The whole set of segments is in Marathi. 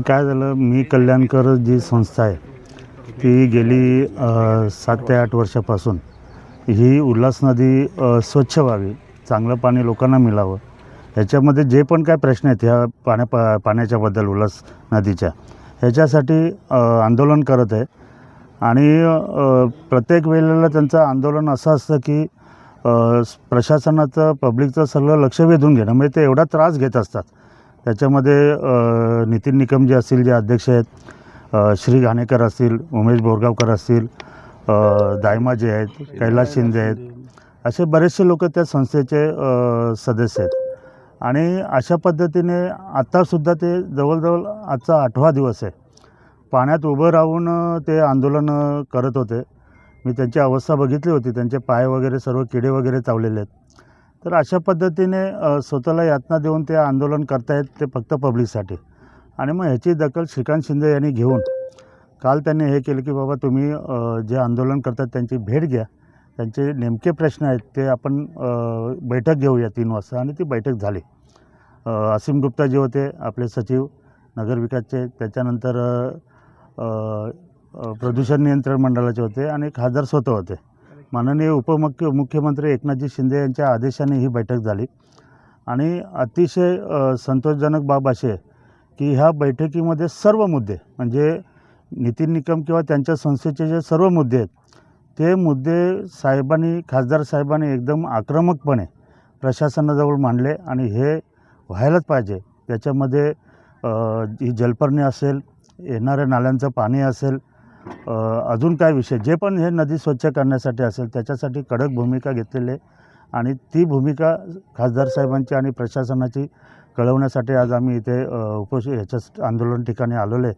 काय झालं मी कल्याणकर जी संस्था आहे ती गेली सात ते आठ वर्षापासून. ही उल्हास नदी स्वच्छ व्हावी चांगलं पाणी लोकांना मिळावं ह्याच्यामध्ये जे पण काय प्रश्न आहेत ह्या पाण्या पा पाण्याच्याबद्दल उल्हास नदीच्या ह्याच्यासाठी आंदोलन करत आहे. आणि प्रत्येक वेळेला त्यांचं आंदोलन असं असतं की प्रशासनाचं पब्लिकचं सगळं लक्ष वेधून घेणं म्हणजे ते एवढा त्रास घेत असतात. त्याच्यामध्ये नितीन निकम जे असतील जे अध्यक्ष आहेत श्री घाणेकर असतील उमेश बोरगावकर असतील दायमा जे आहेत कैलास शिंदे आहेत असे बरेचसे लोक त्या संस्थेचे सदस्य आहेत. आणि अशा पद्धतीने आत्तासुद्धा ते जवळजवळ आजचा आठवा दिवस आहे. पाण्यात उभं राहून ते आंदोलन करत होते. मी त्यांची अवस्था बघितली होती. त्यांचे पाय वगैरे सर्व किडे वगैरे चावलेले आहेत. तर अशा पद्धतीने स्वतःला यातना देऊन ते आंदोलन करतायत ते फक्त पब्लिकसाठी. आणि मग ह्याची दखल श्रीकांत शिंदे यांनी घेऊन काल त्यांनी हे केलं की बाबा तुम्ही जे आंदोलन करतात त्यांची भेट घ्या. त्यांचे नेमके प्रश्न आहेत ते आपण बैठक घेऊया तीन वाजता आणि ती बैठक झाली. असीम गुप्ता जे होते आपले सचिव नगरविकासचे त्याच्यानंतर प्रदूषण नियंत्रण मंडळाचे होते आणि खासदार स्वतः होते. माननीय उपमुख्य मुख्यमंत्री एकनाथजी शिंदे यांच्या आदेशाने ही बैठक झाली. आणि अतिशय संतोषजनक बाब अशी आहे की ह्या बैठकीमध्ये सर्व मुद्दे म्हणजे नितीन निकम किंवा त्यांच्या संस्थेचे जे सर्व मुद्दे आहेत ते मुद्दे साहेबांनी खासदार साहेबांनी एकदम आक्रमकपणे प्रशासनाजवळ मांडले आणि हे व्हायलाच पाहिजे. त्याच्यामध्ये ही जलपर्णी असेल येणाऱ्या नाल्यांचं पाणी असेल अजून काय विषय? जे पण हे नदी स्वच्छ करण्यासाठी असेल त्याच्यासाठी कडक भूमिका घेतलेली आहे. आणि ती भूमिका खासदार साहेबांची आणि प्रशासनाची कळवण्यासाठी आज आम्ही इथे अ, उपोष ह्याच्या आंदोलन ठिकाणी आलेलो आहे.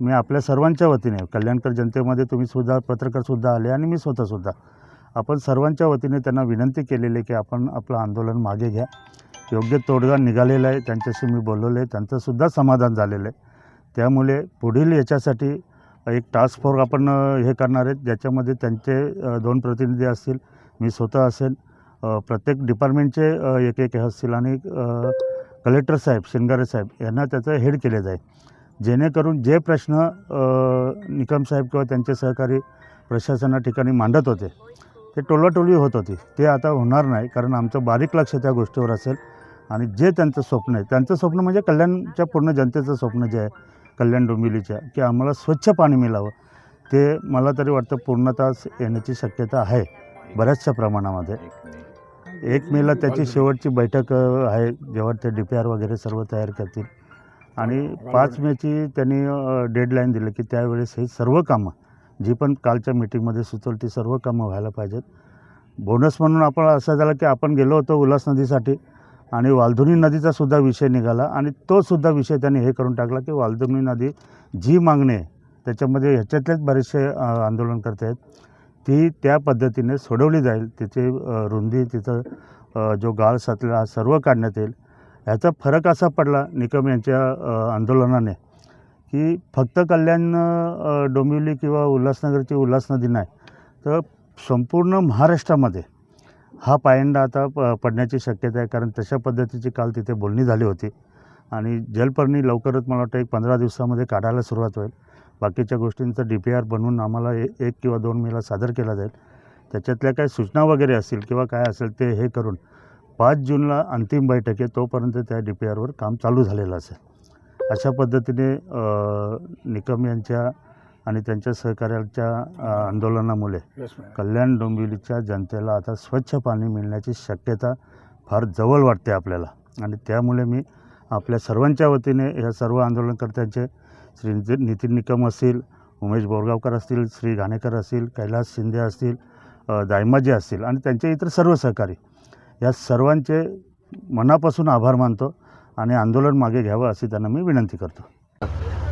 मी आपल्या सर्वांच्या वतीने कल्याणकर जनतेमध्ये तुम्ही सुद्धा पत्रकारसुद्धा आले आणि मी स्वतःसुद्धा आपण सर्वांच्या वतीने त्यांना विनंती केलेली आहे की आपण आपलं आंदोलन मागे घ्या. योग्य तोडगा निघालेला आहे त्यांच्याशी मी बोलवलं आहे त्यांचंसुद्धा समाधान झालेलं आहे. त्यामुळे पुढील याच्यासाठी एक टास्क फोर्स आपण हे करणार आहेत ज्याच्यामध्ये त्यांचे दोन प्रतिनिधी असतील मी स्वतः असेल प्रत्येक डिपार्टमेंटचे एक एक हे असतील आणि कलेक्टर साहेब शिंगारे साहेब यांना त्याचं हेड केले जाईल. जेणेकरून जे प्रश्न निकम साहेब किंवा त्यांचे सहकारी प्रशासना ठिकाणी मांडत होते ते टोलाटोली होत होती. ते आता होणार नाही कारण आमचं बारीक लक्ष त्या गोष्टीवर असेल. आणि जे त्यांचं स्वप्न आहे त्यांचं स्वप्न म्हणजे कल्याणच्या पूर्ण जनतेचं स्वप्न जे आहे कल्याण डोंबिवलीच्या की आम्हाला स्वच्छ पाणी मिळावं. ते मला तरी वाटतं पूर्णतः येण्याची शक्यता आहे बऱ्याचशा प्रमाणामध्ये. एक मेला त्याची शेवटची बैठक आहे जेव्हा ते डी पी आर वगैरे सर्व तयार करतील. आणि पाच मेची त्यांनी डेडलाईन दिली की त्यावेळेस हे सर्व कामं जी पण कालच्या मीटिंगमध्ये सुचवली ती सर्व कामं व्हायला पाहिजेत. बोनस म्हणून आपण असं झालं की आपण गेलो होतो उल्हास नदीसाठी. आणि वालधुनी नदीचा सुद्धा विषय निघाला आणि तोसुद्धा विषय त्यांनी हे करून टाकला की वालधुनी नदी जी मागणी आहे त्याच्यामध्ये ह्याच्यातलेच बरेचसे आंदोलन करत आहेत ती त्या पद्धतीने सोडवली जाईल. तिथे रुंदी तिथं जो गाळ साचला हा सर्व काढण्यात येईल. ह्याचा फरक असा पडला निकम यांच्या आंदोलनाने की फक्त कल्याण डोंबिवली किंवा उल्हासनगरची उल्हास नदी नाही तर संपूर्ण महाराष्ट्रामध्ये हा पायंडा आता प पडण्याची शक्यता आहे कारण तशा पद्धतीची काल तिथे बोलणी झाली होती. आणि जलपर्णी लवकरच मला वाटतं एक पंधरा दिवसामध्ये काढायला सुरुवात होईल. बाकीच्या गोष्टींचं डी पी आर बनवून आम्हाला ए एक किंवा दोन मेला सादर केला जाईल. त्याच्यातल्या काही सूचना वगैरे असतील किंवा काय असेल ते हे करून पाच जूनला अंतिम बैठक आहे तोपर्यंत त्या डी पी आरवर काम चालू झालेलं असेल. अशा पद्धतीने निकम यांच्या आणि त्यांच्या सहकार्याच्या आंदोलनामुळे कल्याण डोंबिवलीच्या जनतेला आता स्वच्छ पाणी मिळण्याची शक्यता फार जवळ वाटते आपल्याला. आणि त्यामुळे मी आपल्या सर्वांच्या वतीने ह्या सर्व आंदोलनकर्त्यांचे श्री निती- नितीन निकम असतील उमेश बोरगावकर असतील श्री घाणेकर असतील कैलास शिंदे असतील दायमाजी असतील आणि त्यांचे इतर सर्व सहकारी या सर्वांचे मनापासून आभार मानतो आणि आंदोलन मागे घ्यावं अशी त्यांना मी विनंती करतो.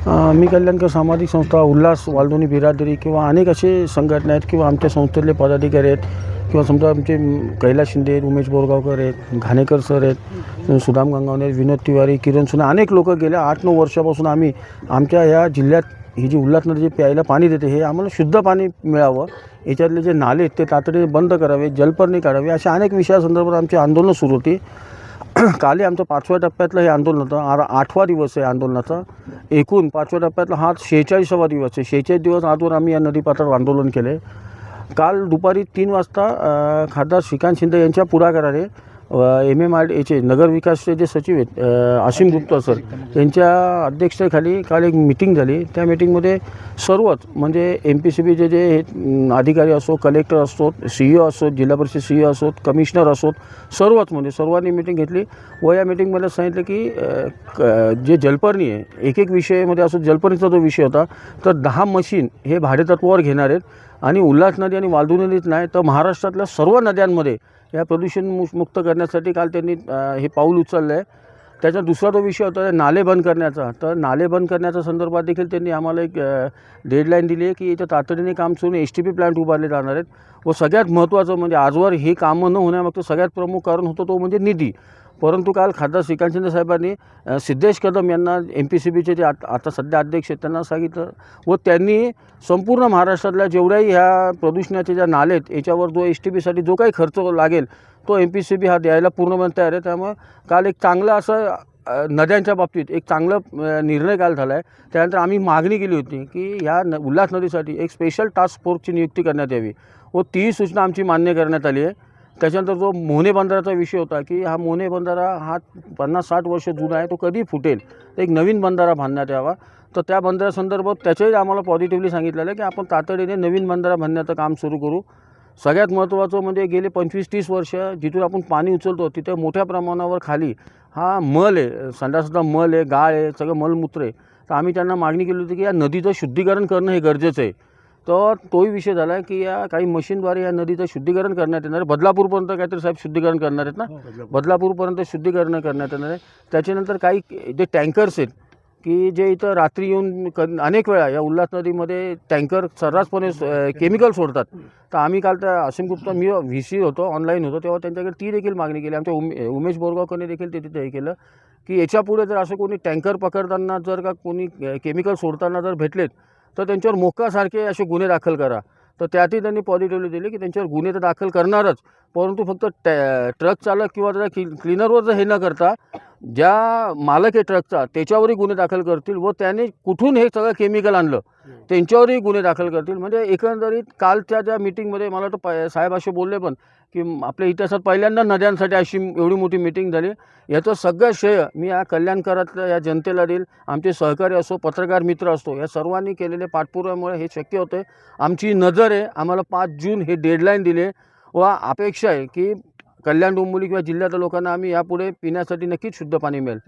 मी कल्याणकर सामाजिक संस्था उल्हास वालदोनी बिरादरी किंवा अनेक असे संघटना आहेत किंवा आमच्या संस्थेतले पदाधिकारी आहेत किंवा समजा आमचे कैलास शिंदे आहेत उमेश बोरगावकर आहेत घाणेकर सर आहेत सुदाम गंगावणे आहेत, विनोद तिवारी किरण सुना अनेक लोक गेल्या आठ नऊ वर्षापासून आम्ही आमच्या या जिल्ह्यात ही जी उल्हास नदी जे प्यायला पाणी देते हे आम्हाला शुद्ध पाणी मिळावं. याच्यातले जे नाले आहेत ते तातडीने बंद करावे जलपर्णी काढावे अशा अनेक विषयासंदर्भात आमचे आंदोलनं सुरू होती. काली आमचं पाचव्या टप्प्यातलं हे आंदोलन होतं. आ आठवा दिवस आहे आंदोलनाचा. एकूण पाचव्या टप्प्यातला हा शेहेचाळीसावा दिवस आहे. शेहेचाळीस दिवस आजवर आम्ही या नदीपात्रावर आंदोलन केले काल दुपारी तीन वाजता खासदार श्रीकांत शिंदे यांच्या पुढाकाराने एम एम आर याचे नगर विकासचे जे सचिव आहेत अ, आसिम गुप्ता सर यांच्या अध्यक्षतेखाली काल एक मिटिंग झाली. त्या मिटिंगमध्ये सर्वच म्हणजे एम पी सी बीचे जे हे, अधिकारी असो कलेक्टर असोत सी ओ असोत जिल्हा परिषद सी ओ असोत कमिशनर असोत सर्वच म्हणजे सर्वांनी मिटिंग घेतली. व या मिटिंगमध्ये सांगितलं क- जे जलपर्णी आहे एक एक विषयामध्ये असो जलपर्णीचा जो विषय होता तर दहा मशीन हे भाडेतत्वावर घेणार आहेत. आणि उल्हास नदी आणि वालदू नदीत नाही तर महाराष्ट्रातल्या सर्व नद्यांमध्ये या प्रदूषण मु मुक्त करण्यासाठी काल त्यांनी हे पाऊल उचललं आहे त्याचा दुसरा तो विषय होता नाले बंद करण्याचा. तर नाले बंद करण्याच्या संदर्भात देखील त्यांनी आम्हाला एक डेडलाईन दिली आहे की इथं तातडीने काम सुरू एस टी पी प्लांट उभारले जाणार आहेत. व सगळ्यात महत्त्वाचं म्हणजे आजवर हे कामं न होण्यामागचं सगळ्यात प्रमुख कारण होतं तो म्हणजे निधी. परंतु काल खासदार श्रीकांत शिंदे साहेबांनी सिद्धेश कदम यांना एम पी सी बीचे जे आत- आता सध्या अध्यक्ष आहेत त्यांना सांगितलं व त्यांनी संपूर्ण महाराष्ट्रातल्या जेवढ्याही ह्या प्रदूषणाचे ज्या नाले आहेत याच्यावर जो एस टी बीसाठी जो काही खर्च लागेल तो एम पी सी बी हा द्यायला पूर्णपणे तयार आहे. त्यामुळे काल एक चांगलं असं नद्यांच्या बाबतीत एक चांगलं निर्णय काल झाला आहे त्यानंतर आम्ही मागणी केली होती की ह्या न उल्हास नदीसाठी एक स्पेशल टास्क फोर्सची नियुक्ती करण्यात यावी व तीही सूचना आमची मान्य करण्यात आली आहे. त्याच्यानंतर जो मोहने बंधाराचा विषय होता की हा मोहने बंधारा हा पन्नास साठ वर्ष जुना आहे तो कधी फुटेल? तर एक नवीन बंधारा बांधण्यात यावा. तर त्या बंधारासंदर्भात त्याच्याही आम्हाला पॉझिटिव्हली सांगितलेलं आहे की आपण तातडीने नवीन बंधारा बांधण्याचं काम सुरू करू. सगळ्यात महत्त्वाचं म्हणजे गेले पंचवीस तीस वर्ष जिथून आपण पाणी उचलतो तिथे मोठ्या प्रमाणावर खाली हा मल आहे संध्यासुद्धा मल आहे गाळ आहे सगळं मलमूत्र आहे. तर आम्ही त्यांना मागणी केली होती की या नदीचं शुद्धीकरण करणं हे गरजेचं आहे. तर तोही विषय झाला आहे की या काही मशीनद्वारे या नदीचं शुद्धीकरण करण्यात येणार आहे. बदलापूरपर्यंत काहीतरी साहेब शुद्धीकरण करणार आहेत ना? बदलापूरपर्यंत शुद्धीकरण करण्यात येणार आहे. त्याच्यानंतर काही जे टँकर्स आहेत की जे इथं रात्री येऊन क अनेक वेळा या उल्हास नदीमध्ये टँकर सर्रासपणे केमिकल सोडतात. तर आम्ही काल त्या असीम गुप्ता मी व्ही सी होतो ऑनलाईन होतो तेव्हा त्यांच्याकडे ती देखील मागणी केली. आमच्या उमे उमेश बोरगावकरने देखील ते तिथे हे केलं की याच्यापुढे जर असं कोणी टँकर पकडताना जर का कोणी केमिकल सोडताना जर भेटलेत तर त्यांच्यावर मोकासारखे असे गुन्हे दाखल करा. तर त्यातही त्यांनी पॉझिटिव्हली दिली की त्यांच्यावर गुन्हे तर दाखल करणारच. परंतु फक्त टॅ ट्रक चालक किंवा त्या क्ली क्लिनरवर जर हे न करता ज्या मालक आहे ट्रकचा त्याच्यावरही गुन्हे दाखल करतील व त्याने कुठून हे सगळं केमिकल आणलं त्यांच्यावरही गुन्हे दाखल करतील. म्हणजे एकंदरीत कालच्या ज्या मिटिंगमध्ये मला वाटतं प साहेब असे बोलले पण की आपल्या इतिहासात पहिल्यांदा नद्यांसाठी अशी एवढी मोठी मिटिंग झाली. याचं सगळं श्रेय मी या कल्याणकारातल्या या जनतेला देईल. आमचे सहकारी असो पत्रकार मित्र असतो या सर्वांनी केलेले पाठपुराव्यामुळे हे शक्य होते आमची नजर आहे आम्हाला पाच जून हे डेडलाईन दिले व अपेक्षा आहे की कल्याण डोंबिवली किंवा जिल्ह्यातल्या लोकांना आम्ही यापुढे पिण्यासाठी नक्कीच शुद्ध पाणी मिळेल.